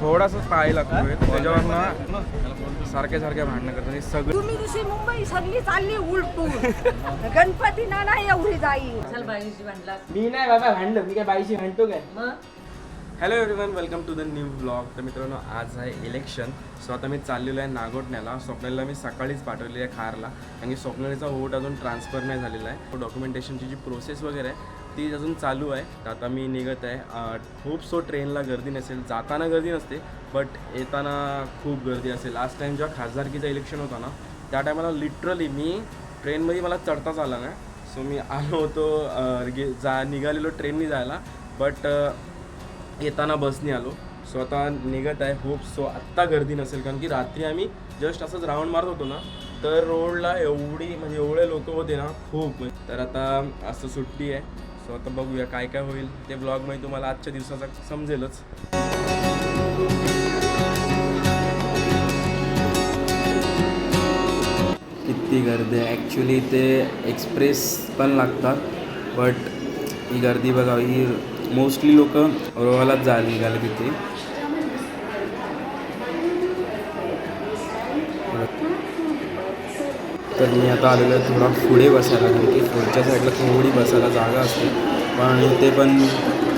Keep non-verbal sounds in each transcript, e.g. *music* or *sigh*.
थोडासा पाय लागतोय. त्याच्यावर ना सारखे सारखे भांडणं करतात. हे सगळं तुम्ही जशी मुंबई सगळी चालली उलटून. गणपती ना नाही एवढी जाईल. चल बाईशी भांडला. मी नाही बाबा भांडलो मी काय बाईशी भांडतो काय? मग? Hello everyone welcome to the new blog तर मित्रांनो आज आहे इलेक्शन सो आता मी चाललेलो आहे नागोठण्याला स्वप्नालीला मी सकाळीच पाठवलेली आहे खारला. कारण की स्वप्नालीचा वोट अजून ट्रान्सफर नाही झालेला आहे. डॉक्युमेंटेशनची जी प्रोसेस वगैरे आहे ती अजून चालू आहे. तर आता मी निघत आहे. खूप सो ट्रेनला गर्दी नसेल जाताना गर्दी नसते बट येताना खूप गर्दी असेल. लास्ट टाईम जेव्हा खासदारकीचं इलेक्शन होता ना त्या टायमाला लिटरली मी ट्रेनमध्ये मला चढताच आला नाही. सो मी आलो होतो गे जा निघालेलो ट्रेननी जायला बट येताना बसने आलो. सो आता निघत आहे होप सो आत्ता गर्दी नसेल कारण की रात्री आम्ही जस्ट असंच राऊंड मारत होतो ना तर रोडला एवढी म्हणजे एवढे लोक होते ना खूप. तर आता असं सुट्टी आहे. सो आता बघूया काय काय होईल. ते ब्लॉगमध्ये तुम्हाला आजच्या दिवसाचा समजेलच. किती गर्दी. आहे ॲक्च्युली ते एक्सप्रेस पण लागतात बट ही गर्दी बघा ही मोस्टली लोक रोहालाच जा निघाले तिथे. तर मी आता आलेलो आहे थोडा पुढे बसायला कारण की पुढच्या साईडला थोडी बसायला जागा असते. पण इथे पण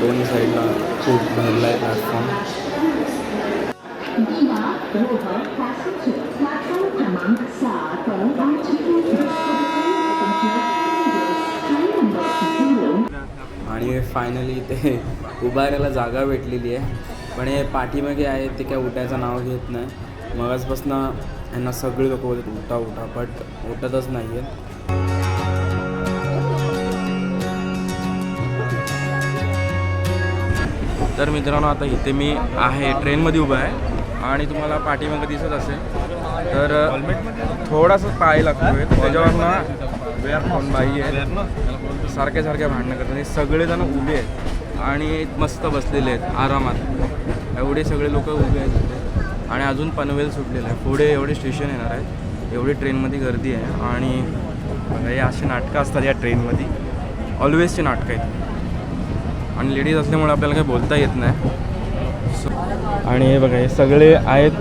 दोन्ही साईडला खूप भरला आहे प्लॅटफॉर्म आणि फायनली ते उभारायला जागा भेटलेली आहे. पण हे पाठीमागे आहे ते काय उठायचं नाव घेत नाही. मगाचपासून यांना सगळे लोक बोलत उठा उठा. बट उठतच नाही आहेत तर मित्रांनो आता इथे मी आहे ट्रेनमध्ये उभा आहे. आणि तुम्हाला पाठीमागे दिसत असेल तर थोडासा पाय लागतोय. त्याच्यावर ना कोण बाई आहे सारख्या सारख्या भांडणं करतात. हे सगळेजण उभे आहेत. आणि मस्त बसलेले आहेत आरामात. एवढे सगळे लोक उभे आहेत. आणि अजून पनवेल सुटलेलं आहे. पुढे एवढे स्टेशन येणार आहेत. एवढी ट्रेनमध्ये गर्दी आहे. आणि हे असे नाटकं असतात या ट्रेनमध्ये ऑलवेजचे नाटकं आहेत. आणि लेडीज असल्यामुळे आपल्याला काही बोलता येत नाही. सो आणि हे बघा हे सगळे आहेत.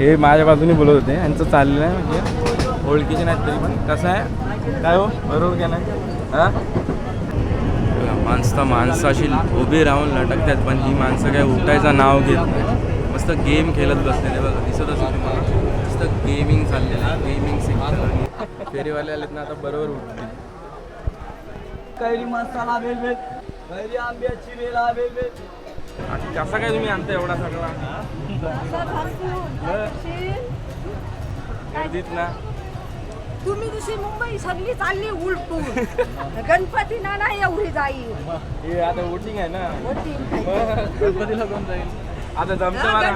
हे माझ्या बाजूने बोलत होते. यांचं चाललेलं आहे म्हणजे ओळखीचे नाहीत तरी पण. कसं आहे? काय हो? बरोबर का नाही? हां? माणसं माणसं माणसाशी उभी राहून लटकतात पण ही माणसं काय उठायचं नाव घेत नाही. मस्त गेम खेळत बसलेले बघा दिसत असेल तुम्हाला. मस्त गेमिंग चाललेलं गेमिंग सेक्टर फेरीवाले आलेत ना आता बरोबर उठतील. कैरी मसाला वेलवेट कैरी आंब्याची वेला वेलवेट आणि कसा काय तुम्ही आणता एवढा सगळा. गर्दीत ना. तुम्ही जशी मुंबई सगळी चालली उलटून. गणपती ना नाही एवढी जाईल. हे आता वोटिंग आहे ना. वोटिंग. गणपतीला कोण जाईल? आता जमतं मला.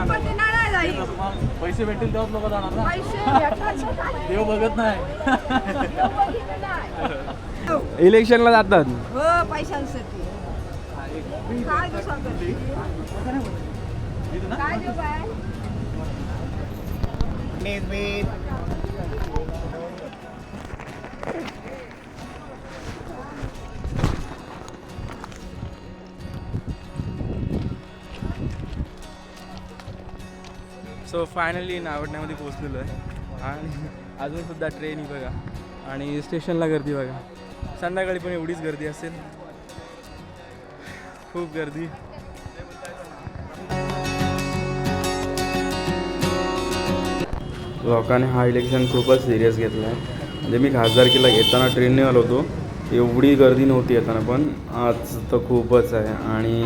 पैसे भेटतील तेव्हाच लोक जाणार ना. पैसे? देव बघत नाही. देव बघितलं नाही. इलेक्शनला जातात. हो पैशांसाठी काय देऊ सांगते? काय देऊ बाय? सो फायनली नावडण्यामध्ये पोहोचलेलो आहे. आणि अजूनसुद्धा ट्रेन ही बघा. आणि स्टेशनला गर्दी बघा. संध्याकाळी पण एवढीच गर्दी असेल. खूप गर्दी. लोकांनी हा इलेक्शन खूपच सिरियस घेतला आहे. म्हणजे मी खासदारकीला येताना ट्रेनने आलो होतो. एवढी गर्दी नव्हती येताना पण. आज तर खूपच आहे. आणि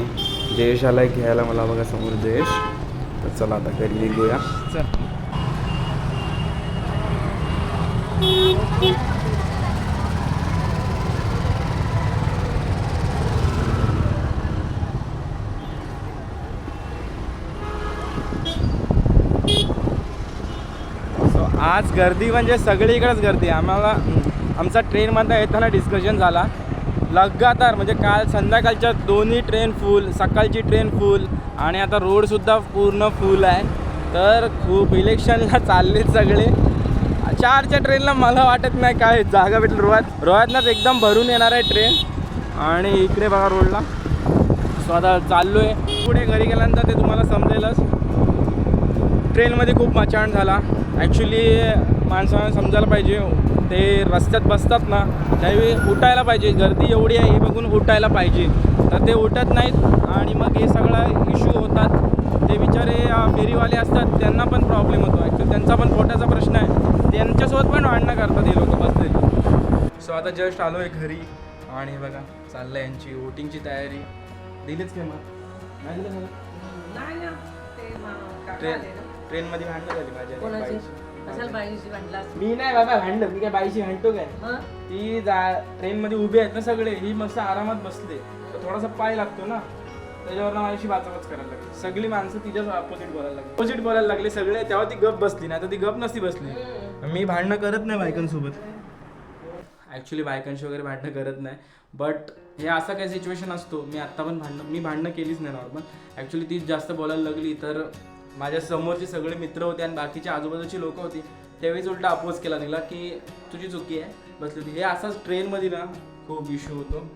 जयेश आहे घ्यायला मला बघा समोर जयेश चला आता घरी निघूया. सो आज गर्दी म्हणजे सगळीकडेच गर्दी आहे. आम्हाला आमचा ट्रेनमध्ये येताना डिस्कशन झाला. लगातार म्हणजे काल संध्याकाळच्या दोन्ही ट्रेन फुल सकाळची ट्रेन फुल आणि आता रोडसुद्धा पूर्ण फुल आहे. तर खूप इलेक्शनला चाललेत सगळे. चारच्या ट्रेनला मला वाटत नाही काय जागा भेटेल रोहात. रोहातनंच एकदम भरून येणार आहे ट्रेन आणि इकडे बघा रोडला. सो आता चाललो आहे पुढे घरी गेल्यानंतर ते तुम्हाला समजेलच. ट्रेनमध्ये खूप मचाण झाला. ॲक्च्युली माणसांना समजायला पाहिजे. ते रस्त्यात बसतात ना त्यावेळी उठायला पाहिजे. गर्दी एवढी आहे हे बघून उठायला पाहिजे. तर ते उठत नाहीत आणि मग हे सगळं इश्यू होतात. ते बिचारे फेरीवाले असतात त्यांना पण प्रॉब्लेम होतो. ॲक्च्युली त्यांचा पण पोटाचा प्रश्न आहे. त्यांच्यासोबत पण भांडणं करतात हे लोक बसलेले. सो आता जस्ट आलो आहे घरी आणि बघा चाललं यांची वोटिंगची तयारी. दिलीच की मग? नाही दिलं ट्रेन. ट्रेनमध्ये भांडणं झाली माझ्या. बाईची. मी नाही बाबा भांडलं मी काय बाईशी भांडतो काय? ती जा ट्रेनमध्ये उभी आहेत ना सगळे ही मस्त आरामात बसले थोडासा पाय लागतो ना त्याच्यावर माझ्याशी वाचावाच करायला लागली. सगळी माणसं तिच्याच अपोजिट बोलायला लागली. अपोजिट बोलायला लागले सगळे तेव्हा ती गप बसली नाही तर ती गप नसती बसली. मी भांडणं करत नाही बायकांसोबत. ॲक्च्युली बायकांशी वगैरे भांडणं करत नाही. बट हे असा काही सिच्युएशन असतो. मी आत्ता पण भांडणं मी भांडणं केलीच नाही नॉर्मल ॲक्च्युली ती जास्त बोलायला लागली तर माझ्या समोरचे सगळे मित्र होते आणि बाकीचे आजूबाजूची लोकं होती त्यावेळीच उलटा अपोज केला निघाला की तुझी चुकी आहे बसली होती. हे असाच ट्रेनमध्ये ना खूप इश्यू होतो.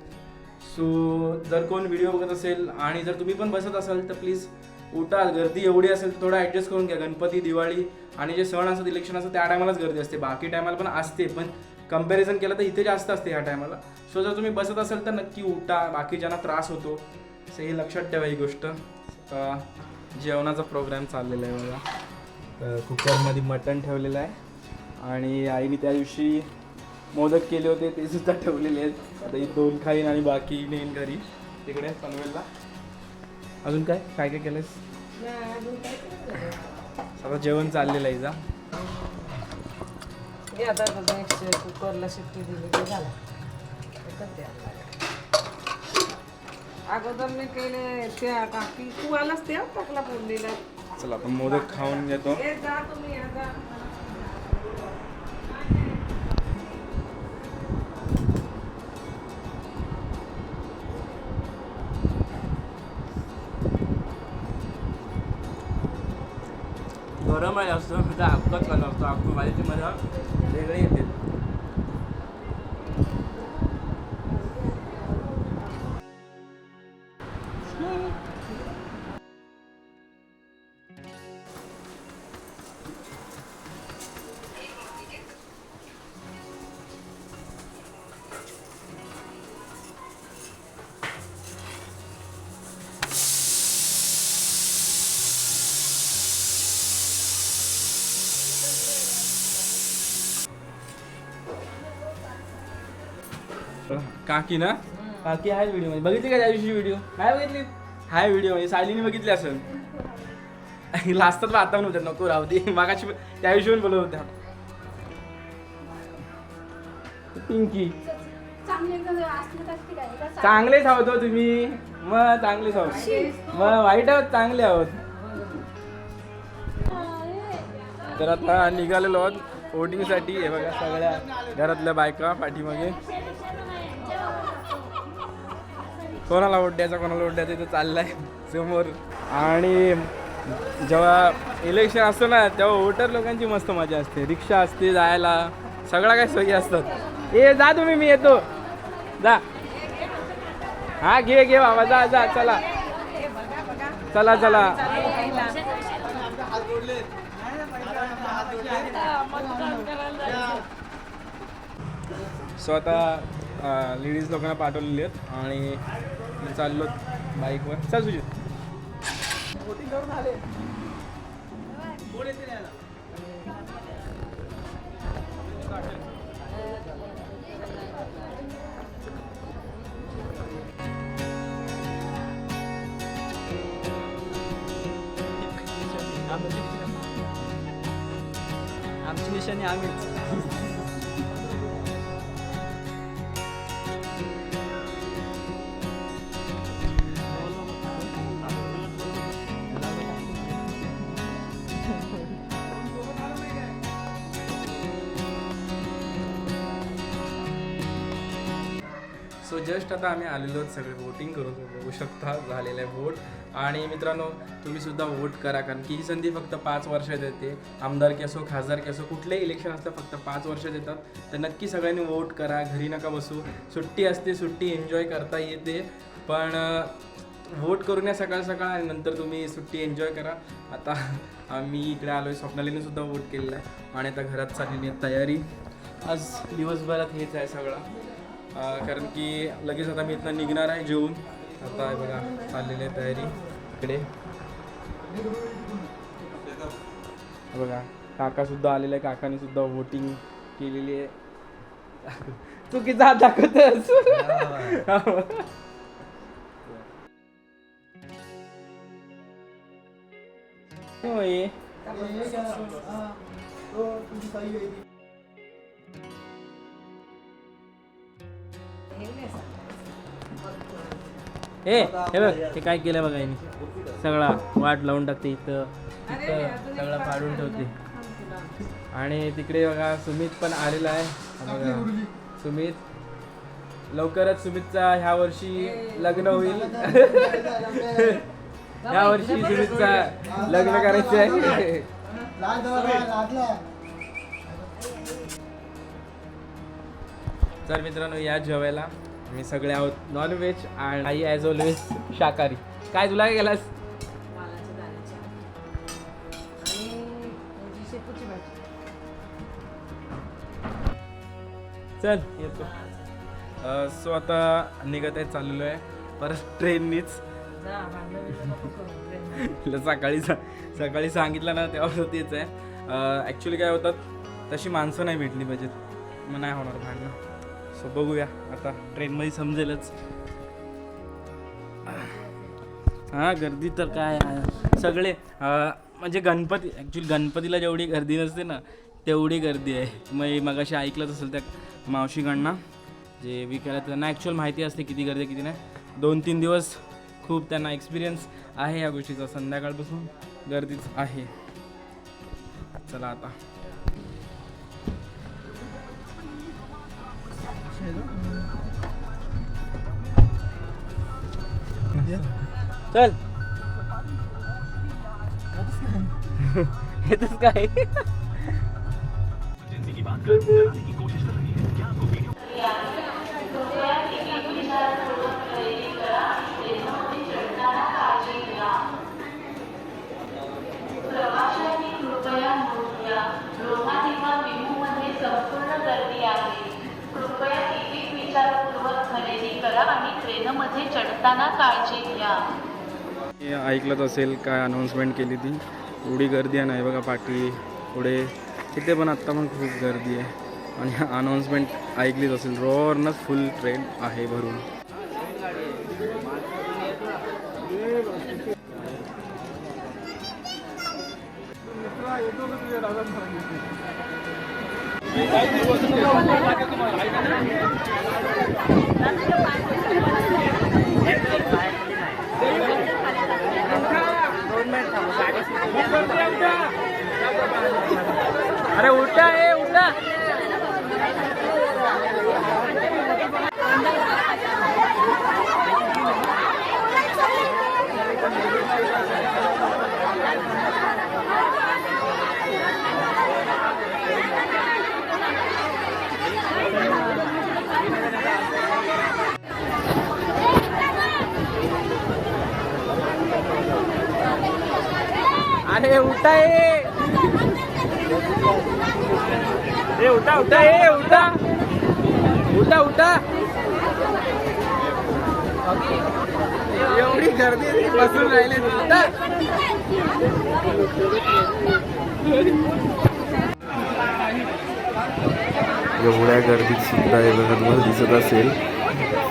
सो जर कोण व्हिडिओ बघत असेल आणि जर तुम्ही पण बसत असाल तर प्लीज उठा गर्दी एवढी असेल तर थोडं ॲडजस्ट करून घ्या. गणपती दिवाळी आणि जे सण असतात इलेक्शन असतं त्या टायमालाच गर्दी असते. बाकी टायमाला पण असते पण कंपॅरिझन केलं तर इथे जास्त असते ह्या टायमाला सो जर तुम्ही बसत असाल तर नक्की उठा. बाकीच्यांना त्रास होतो. असं हे लक्षात ठेवा ही गोष्ट. जेवणाचा प्रोग्राम चाललेला आहे बघा. तर कुकरमध्ये मटण ठेवलेलं आहे. आणि आईने त्या दिवशी मोदक केले होते ते सुद्धा ठेवलेले आहेत. आता ही दोन खाईन आणि बाकी नेईन घरी. तिकडे पनवेलला. अजून काय? काय काय केलंस आता जेवण चाललेलं आहे जा. आता कुकरला शिट्टी दिली की झाला. एकच द्यायला लागेल. अगोदर मी केले त्या काकी तू आलास त्या टाकला बोललेला चला आपण मोदक खाऊन घेतो. हे जा तुम्ही या जा गरम आहे जास्त त्या अक्कच कलर असतो अक्क भाजीची मजा वेगळी येते काकी ना? काकी आहे व्हिडिओमध्ये. बघितली का त्या दिवशी व्हिडिओ काय बघितली? हाय व्हिडिओमध्ये. सायलीने बघितली असेल. *laughs* लास्टात आता नव्हत्या नको राहू दे. *laughs* मागाशी त्या दिवशी पण बोलत होत्या. पिंकी. चांगले तर चांगलेच आहोत हो तुम्ही. मग चांगलेच आहोत. मग वाईट आहोत चांगले आहोत. तर आता निघालेलो आहोत वोटिंगसाठी हे बघा सगळ्या घरातल्या बायका पाठीमागे. कोणाला वोट द्यायचा कोणाला वोट द्यायचा इथं चाललाय समोर. आणि जेव्हा इलेक्शन असतो ना तेव्हा वोटर लोकांची मस्त मजा असते. रिक्षा असते जायला सगळ्या काही सोयी असतात. ए जा तुम्ही मी येतो. जा. हा घे घे बाबा जा जा चला. चला चला. सो आता लेडीज लोकांना पाठवलेली आहेत आणि मी चाललो बाईकवर. चल सुजित. आमची निशाणी आम्हीच. ऑलमोस्ट आता आम्ही आलेलो सगळे वोटिंग करून बघू शकता झालेलं आहे वोट आणि मित्रांनो तुम्ही सुद्धा वोट करा कारण की ही संधी फक्त पाच वर्षात येते. आमदारकी असो खासदारकी असो कुठलेही इलेक्शन असतं फक्त पाच वर्षात येतात. तर नक्की सगळ्यांनी वोट करा घरी नका बसू. सुट्टी असते सुट्टी एन्जॉय करता येते. पण वोट करून या सकाळ सकाळ आणि नंतर तुम्ही सुट्टी एन्जॉय करा. आता आम्ही इकडे आलो आहे स्वप्नालीने सुद्धा वोट केलेला आहे. आणि आता घरात चाललेली आहे तयारी. आज दिवसभरात हेच आहे सगळं. कारण की लगेच आता मी इथनं निघणार आहे जेवून. आता हे बघा चाललेली आहे तयारी. इकडे. बघा काका सुद्धा आलेले आहे. काकाने सुद्धा वोटिंग केलेली आहे. *laughs* चुकीचा हात दाखवतस. *laughs* होय. ए हे बघ हे काय केलं बघा यांनी. सगळा वाट लावून टाकते इथं तिथं सगळं फाडून ठेवते. आणि तिकडे बघा सुमित पण आलेला आहे. हा बघा सुमित. लवकरच सुमितचा ह्या वर्षी लग्न होईल. *laughs* ह्या वर्षी सुमितचा लग्न करायचं आहे. तर मित्रांनो या जेवायला आम्ही सगळे आहोत नॉनव्हेज आणि आई ॲज ऑलवेज शाकाहारी. काय तुला काय गेलास मालाच्या दाण्याची आणि ह्याची शेपूची भाजी चल येतो. सो आता निघत आहे चाललेलो आहे. परत ट्रेननीच. जा भांडण बिंडण नको करू ट्रेनमध्ये. तिला सकाळी सा- सकाळी सांगितलं ना तेव्हा तेच आहे. ॲक्च्युली काय होतात तशी माणसं नाही भेटली पाहिजेत. मग नाही होणार भांडणं. सो बघूया. आता ट्रेनमध्ये समजेलच. हां गर्दी तर काय सगळे म्हणजे गणपती ॲक्च्युली गणपतीला जेवढी गर्दी नसते ना तेवढी गर्दी आहे. मग मगाशी ऐकलंच असेल त्या मावशीकडनं जे विकायला त्यांना ॲक्च्युअल माहिती असते किती गर्दी किती नाही. दोन तीन दिवस खूप त्यांना एक्सपिरियन्स आहे या गोष्टीचा. संध्याकाळपासून गर्दीच आहे. चला आता. चल. *laughs* येतच काय कृपया नोंद घ्या लोहानिमा मेमूमध्ये संपूर्ण गर्दी आहे कृपया तिकीट विचारपूर्वक खरेदी करा आणि ट्रेनमध्ये चढताना काळजी घ्या हे ऐकलंच असेल काय अनाऊन्समेंट केली ती. एवढी गर्दी आहे नाही बघा पाठी पुढे. तिथे पण आत्ता पण खूप गर्दी आहे. आणि अनाऊन्समेंट ऐकलीच असेल. रोवरनंच फुल ट्रेन आहे भरून. अरे उठा ए उठा. अरे उठा ए ए उठा हे उठा. उठा उठा. एवढी गर्दी बसून राहिले. उठा. एवढ्या गर्दीत सुद्धा हे बघा तुम्हाला दिसत असेल.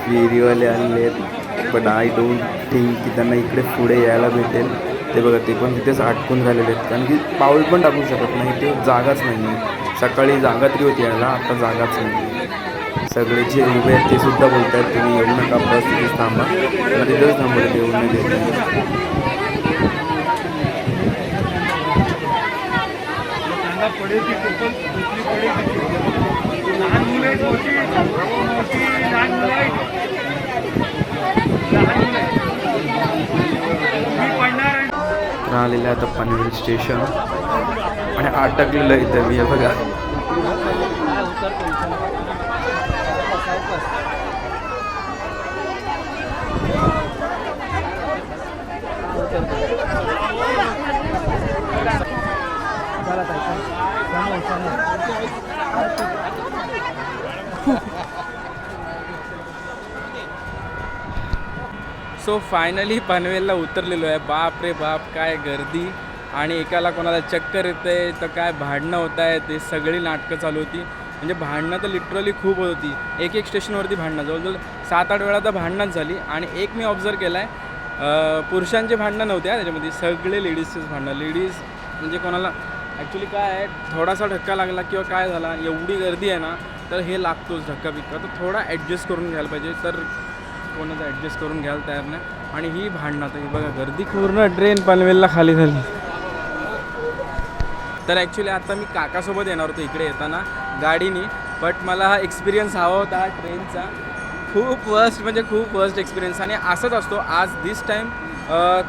फेरीवाले आलेले आहेत बट आय डोंट थिंक की त्यांना इकडे पुढे यायला भेटेल. ते बघा ते पण तिथेच अटकून झालेले आहेत. कारण की पाऊल पण टाकू शकत नाही ते जागाच नाही आहे सकाळी जागा तरी होती यायला आता जागाच नाही. सगळे जे उभे आहेत ते सुद्धा बोलत आहेत तुम्ही येऊ नका बस तिथेच थांबा. मग तिथेच थांबवलं येऊ नाही देत आलेलं आहे आता पनवेल स्टेशन. आणि अटकलेलं आहे इथं मी बघा. सो फायनली पनवेलला उतरलेलो आहे. बाप रे बाप काय गर्दी. आणि एकाला कोणाला चक्कर येते तर काय भांडणं होत आहे ते सगळी नाटकं चालू होती. म्हणजे भांडणं तर लिटरली खूप होत होती. एक एक स्टेशनवरती भांडणं. जवळजवळ सात आठ वेळा तर भांडणंच झाली. आणि एक मी ऑब्झर्व केला आहे पुरुषांचे भांडणं नव्हते त्याच्यामध्ये सगळे लेडीजचेच भांडणं. लेडीज म्हणजे कोणाला ॲक्च्युली काय आहे थोडासा धक्का लागला किंवा काय झाला एवढी गर्दी आहे ना तर हे लागतोच धक्का बिक्का तर थोडा ॲडजस्ट करून घ्यायला पाहिजे. तर कोणाचं ॲडजस्ट करून घ्यायला तयार नाही. आणि ही भांडणं तर ही बघा गर्दी पूर्ण ट्रेन पनवेलला खाली झाली. तर ॲक्च्युली आता मी काकासोबत येणार होतो इकडे येताना गाडीनी. बट मला हा एक्सपिरियन्स हवा होता ट्रेनचा खूप वर्स्ट म्हणजे खूप वर्स्ट एक्सपिरियन्स आणि असंच असतो आज दिस टाईम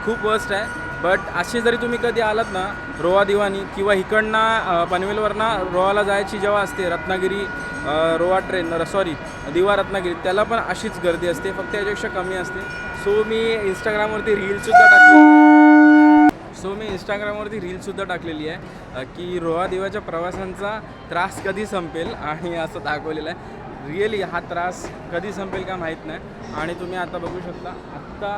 खूप वर्स्ट आहे. बट असे जरी तुम्ही कधी आलात ना रोवा दिवाणी किंवा इकडनं पनवेलवरनं रोवाला जायची जेव्हा असते रत्नागिरी रोवा ट्रेन सॉरी दिवा रत्नागिरी त्याला पण अशीच गर्दी असते फक्त याच्यापेक्षा कमी असते. सो मी इंस्टाग्रामवरती रील्ससुद्धा टाकली सो मी इंस्टाग्रामवरती रीलसुद्धा टाकलेली आहे की रोहा देवाच्या प्रवासांचा त्रास कधी संपेल? आणि असं दाखवलेलं आहे. रिअली हा त्रास कधी संपेल का माहीत नाही. आणि तुम्ही आता बघू शकता आत्ता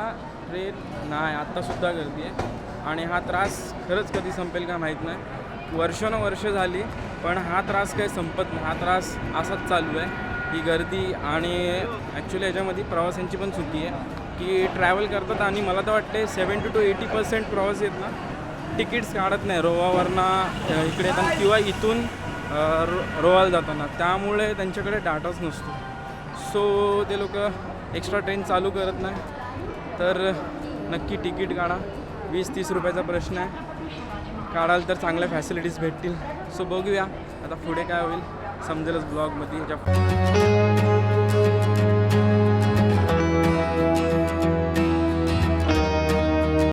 ट्रेन नाही आत्तासुद्धा गर्दी आहे. आणि हा त्रास खरंच कधी संपेल का माहीत नाही. वर्षानुवर्ष झाली पण हा त्रास काही संपत नाही. हा त्रास असाच चालू आहे. ही गर्दी आणि ॲक्च्युली याच्यामध्ये प्रवाशांची पण चुकी आहे. की ट्रॅव्हल करतात आणि मला तर वाटते सेवन्टी टू एटी पर्सेंट प्रवास येत ना. तिकीट्स काढत नाही. रोवावरनं इकडे येताना किंवा इथून रो रोवाला जाताना. त्यामुळे त्यांच्याकडे डाटाच नसतो. सो ते लोक एक्स्ट्रा ट्रेन चालू करत नाही. तर नक्की तिकीट काढा. वीस तीस रुपयाचा प्रश्न आहे. काढाल तर चांगल्या फॅसिलिटीज भेटतील. सो बघूया. आता पुढे काय होईल. समजेलच ब्लॉगमध्ये ह्याच्या